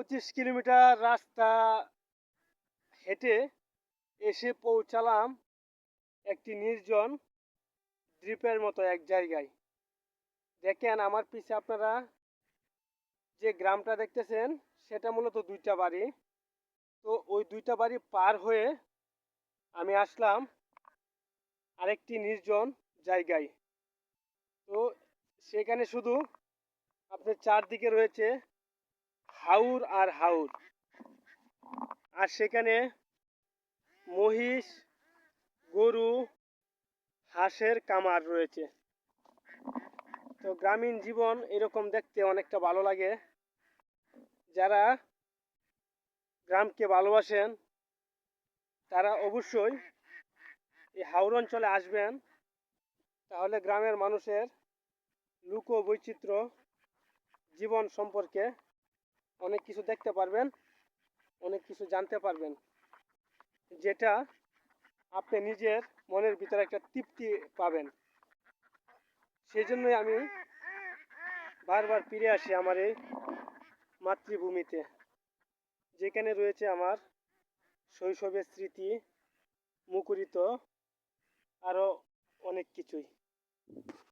পঁচিশ কিলোমিটার রাস্তা হেঁটে এসে পৌঁছালাম একটি নির্জন দ্বীপের মতো এক জায়গায়। দেখেন আমার পিছে আপনারা যে গ্রামটা দেখতেছেন, সেটা মূলত দুইটা বাড়ি। তো ওই দুইটা বাড়ি পার হয়ে আমি আসলাম আরেকটি নির্জন জায়গায়। তো সেখানে শুধু আপনার চারদিকে রয়েছে হাউর আর হাউর। আর সেখানে মহিষ, গরু, হাঁসের কামার রয়েছে। তো গ্রামীণ জীবন এরকম দেখতে অনেকটা ভালো লাগে। যারা গ্রামকে ভালোবাসেন, তারা অবশ্যই এই হাওর অঞ্চলে আসবেন। তাহলে গ্রামের মানুষের লোক বৈচিত্র্য জীবন সম্পর্কে অনেক কিছু দেখতে পারবেন, অনেক কিছু জানতে পারবেন। যেটা আপনি নিজের মনের ভিতরে একটা তৃপ্তি পাবেন। সেই জন্যই আমি বারবার ফিরে আসি আমার এই মাতৃভূমিতে, যেখানে রয়েছে আমার শৈশবের স্মৃতি, মুখরিত, আরও অনেক কিছুই।